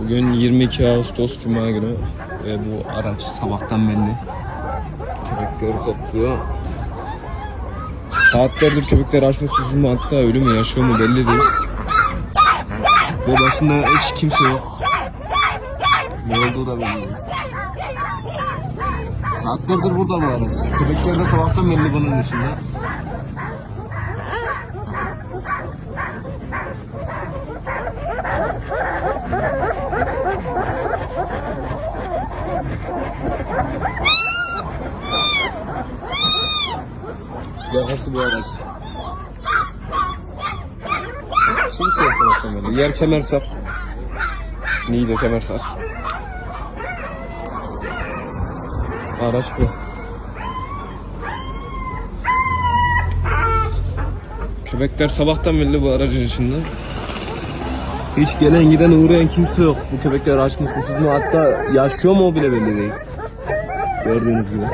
Bugün 22 Ağustos Cuma günü ve bu araç sabahtan belli. Köpekleri topluyor. Saatlerdir köpekler açma susuz mu hatta ölü mü yaşıyor mu belli değil. Ve başında hiç kimse yok. Ne olduğu da belli. Saatlerdir burada bu araç. Köpekler de sabahtan belli bunun dışında. Yakası bu araç. Şimdi sorsun böyle. Yer kemer sar. Niğde kemer sar. Araç bu. Köpekler sabahtan belli bu aracın içinde. Hiç gelen giden uğrayan kimse yok. Bu köpekler aç mı susuz mu hatta yaşıyor mu o bile belli değil. Gördüğünüz gibi.